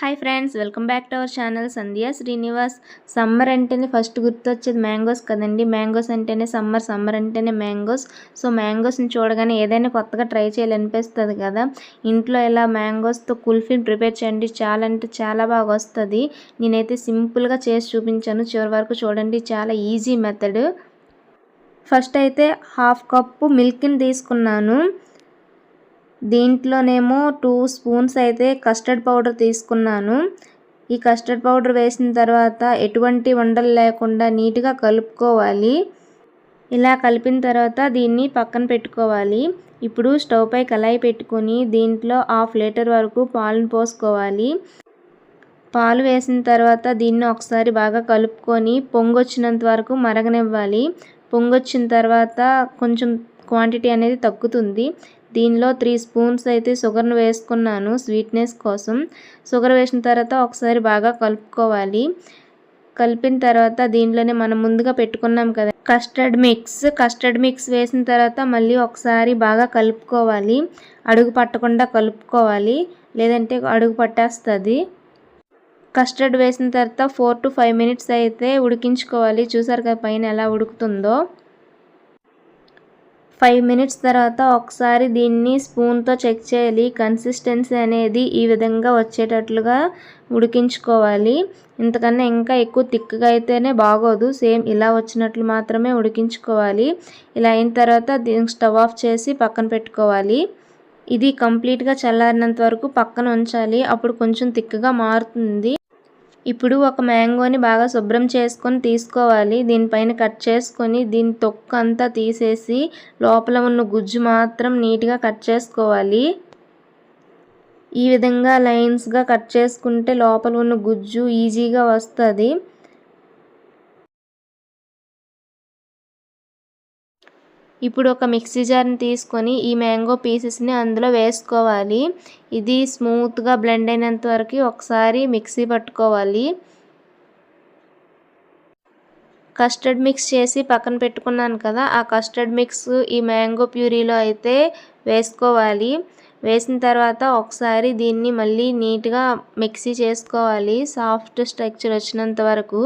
Hi friends welcome back to our channel Sandhya Srinivas. Summer అంటేనే first గుర్తొచ్చేది mangoes కదండి. Mangoes అంటేనే summer summer అంటేనే మ్యాంగోస్. సో మ్యాంగోస్ని చూడగానే ఏదైనా కొత్తగా ట్రై చేయాలనిపిస్తుంది కదా. ఇంట్లో ఇలా మ్యాంగోస్తో కుల్ఫీని ప్రిపేర్ చేయండి. చాలా అంటే చాలా బాగా వస్తుంది. నేనైతే సింపుల్గా చేసి చూపించాను. చివరి వరకు చూడండి. చాలా ఈజీ మెథడ్. ఫస్ట్ అయితే హాఫ్ కప్పు మిల్క్ని తీసుకున్నాను. దీంట్లోనేమో టూ స్పూన్స్ అయితే కస్టర్డ్ పౌడర్ తీసుకున్నాను. ఈ కస్టర్డ్ పౌడర్ వేసిన తర్వాత ఎటువంటి ఉండలు లేకుండా నీట్గా కలుపుకోవాలి. ఇలా కలిపిన తర్వాత దీన్ని పక్కన పెట్టుకోవాలి. ఇప్పుడు స్టవ్ పై కళాయి పెట్టుకొని దీంట్లో హాఫ్ లీటర్ వరకు పాలను పోసుకోవాలి. పాలు వేసిన తర్వాత దీన్ని ఒకసారి బాగా కలుపుకొని పొంగొచ్చినంత వరకు మరగనివ్వాలి. పొంగొచ్చిన తర్వాత కొంచెం క్వాంటిటీ అనేది తగ్గుతుంది. దీనిలో త్రీ స్పూన్స్ అయితే షుగర్ను వేసుకున్నాను స్వీట్నెస్ కోసం. షుగర్ వేసిన తర్వాత ఒకసారి బాగా కలుపుకోవాలి. కలిపిన తర్వాత దీనిలోనే మనం ముందుగా పెట్టుకున్నాం కదా కస్టర్డ్ మిక్స్. కస్టర్డ్ మిక్స్ వేసిన తర్వాత మళ్ళీ ఒకసారి బాగా కలుపుకోవాలి. అడుగు పట్టకుండా కలుపుకోవాలి లేదంటే అడుగు పట్టేస్తుంది. కస్టర్డ్ వేసిన తర్వాత ఫోర్ టు ఫైవ్ మినిట్స్ అయితే ఉడికించుకోవాలి. చూసారు కదా పైన ఎలా ఉడుకుతుందో. ఫైవ్ మినిట్స్ తర్వాత ఒకసారి దీన్ని స్పూన్తో చెక్ చేయాలి. కన్సిస్టెన్సీ అనేది ఈ విధంగా వచ్చేటట్లుగా ఉడికించుకోవాలి. ఇంతకన్నా ఇంకా ఎక్కువ తిక్కగా అయితేనే బాగోదు. సేమ్ ఇలా వచ్చినట్లు మాత్రమే ఉడికించుకోవాలి. ఇలా అయిన తర్వాత దీనికి స్టవ్ ఆఫ్ చేసి పక్కన పెట్టుకోవాలి. ఇది కంప్లీట్గా చల్లారినంత వరకు పక్కన ఉంచాలి. అప్పుడు కొంచెం తిక్కగా మారుతుంది. ఇప్పుడు ఒక మ్యాంగోని బాగా శుభ్రం చేసుకొని తీసుకోవాలి. దీనిపైన కట్ చేసుకొని దీని తొక్క అంతా తీసేసి లోపల ఉన్న గుజ్జు మాత్రం నీట్గా కట్ చేసుకోవాలి. ఈ విధంగా లైన్స్గా కట్ చేసుకుంటే లోపల ఉన్న గుజ్జు ఈజీగా వస్తుంది. ఇప్పుడు ఒక మిక్సీ జార్ని తీసుకొని ఈ మ్యాంగో పీసెస్ని అందులో వేసుకోవాలి. ఇది స్మూత్గా బ్లెండ్ అయినంత వరకు ఒకసారి మిక్సీ పట్టుకోవాలి. కస్టర్డ్ మిక్స్ చేసి పక్కన పెట్టుకున్నాను కదా ఆ కస్టర్డ్ మిక్స్ ఈ మ్యాంగో ప్యూరీలో అయితే వేసుకోవాలి. వేసిన తర్వాత ఒకసారి దీన్ని మళ్ళీ నీట్గా మిక్సీ చేసుకోవాలి. సాఫ్ట్ స్ట్రక్చర్ వచ్చినంత వరకు.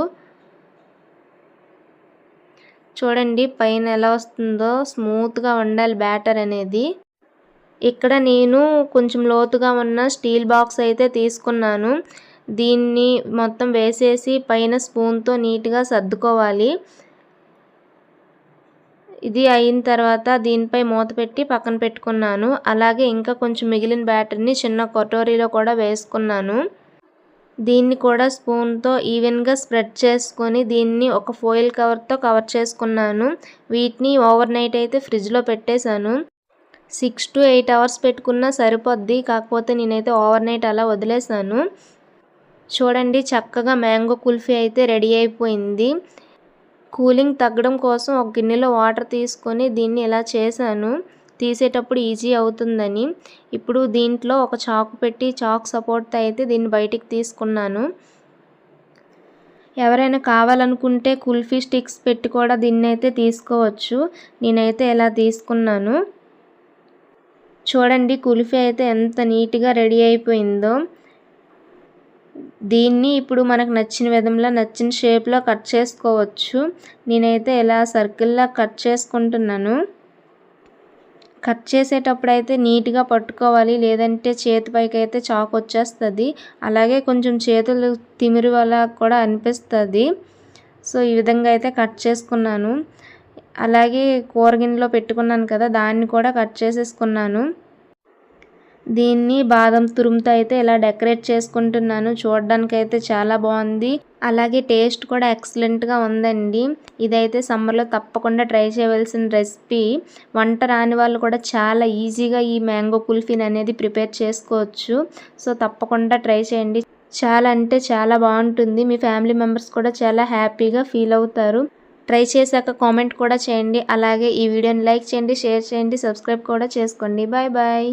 చూడండి పైన ఎలా వస్తుందో స్మూత్గా ఉండాలి బ్యాటర్ అనేది. ఇక్కడ నేను కొంచెం లోతుగా ఉన్న స్టీల్ బాక్స్ అయితే తీసుకున్నాను. దీన్ని మొత్తం వేసేసి పైన స్పూన్తో నీట్గా సర్దుకోవాలి. ఇది అయిన తర్వాత దీనిపై మూత పెట్టి పక్కన పెట్టుకున్నాను. అలాగే ఇంకా కొంచెం మిగిలిన బ్యాటర్ని చిన్న కటోరీలో కూడా వేసుకున్నాను. దీన్ని కూడా స్పూన్తో ఈవెన్గా స్ప్రెడ్ చేసుకొని దీన్ని ఒక ఫోయిల్ కవర్తో కవర్ చేసుకున్నాను. వీటిని ఓవర్ నైట్ అయితే ఫ్రిడ్జ్లో పెట్టేశాను. సిక్స్ టు ఎయిట్ అవర్స్ పెట్టుకున్నా సరిపోద్ది. కాకపోతే నేనైతే ఓవర్ నైట్ అలా వదిలేసాను చూడండి చక్కగా మ్యాంగో కుల్ఫీ అయితే రెడీ అయిపోయింది. కూలింగ్ తగ్గడం కోసం ఒక గిన్నెలో వాటర్ తీసుకొని దీన్ని ఇలా చేశాను. తీసేటప్పుడు ఈజీ అవుతుందని. ఇప్పుడు దీంట్లో ఒక చాకు పెట్టి చాక్ సపోర్ట్తో అయితే దీన్ని బయటికి తీసుకున్నాను. ఎవరైనా కావాలనుకుంటే కుల్ఫీ స్టిక్స్ పెట్టి కూడా దీన్ని అయితే తీసుకోవచ్చు. నేనైతే ఇలా తీసుకున్నాను? చూడండి కుల్ఫీ అయితే ఎంత నీట్గా రెడీ అయిపోయిందో. దీన్ని ఇప్పుడు మనకు నచ్చిన విధంలో నచ్చిన షేప్లో కట్ చేసుకోవచ్చు. నేనైతే ఇలా సర్కిల్లా కట్ చేసుకుంటున్నాను? కట్ చేసేటప్పుడు అయితే నీట్గా పట్టుకోవాలి. లేదంటే చేతి పైకి అయితే చాకు వచ్చేస్తుంది అలాగే కొంచెం చేతులు తిమిరి వల్ల కూడా అనిపిస్తుంది. సో ఈ విధంగా అయితే కట్ చేసుకున్నాను. అలాగే కూరగిన్నెలో పెట్టుకున్నాను కదా దాన్ని కూడా కట్ చేసేసుకున్నాను. దీన్ని బాదం తురుముతో అయితే ఇలా డెకరేట్ చేసుకుంటున్నాను. చూడడానికి అయితే చాలా బాగుంది. అలాగే టేస్ట్ కూడా ఎక్సలెంట్గా ఉందండి. ఇదైతే సమ్మర్లో తప్పకుండా ట్రై చేయవలసిన రెసిపీ. వంట రాని వాళ్ళు కూడా చాలా ఈజీగా ఈ మ్యాంగో కుల్ఫీని అనేది ప్రిపేర్ చేసుకోవచ్చు. సో తప్పకుండా ట్రై చేయండి. చాలా అంటే చాలా బాగుంటుంది. మీ ఫ్యామిలీ మెంబర్స్ కూడా చాలా హ్యాపీగా ఫీల్ అవుతారు. ట్రై చేశాక కామెంట్ కూడా చేయండి. అలాగే ఈ వీడియోని లైక్ చేయండి షేర్ చేయండి సబ్స్క్రైబ్ కూడా చేసుకోండి. Bye bye.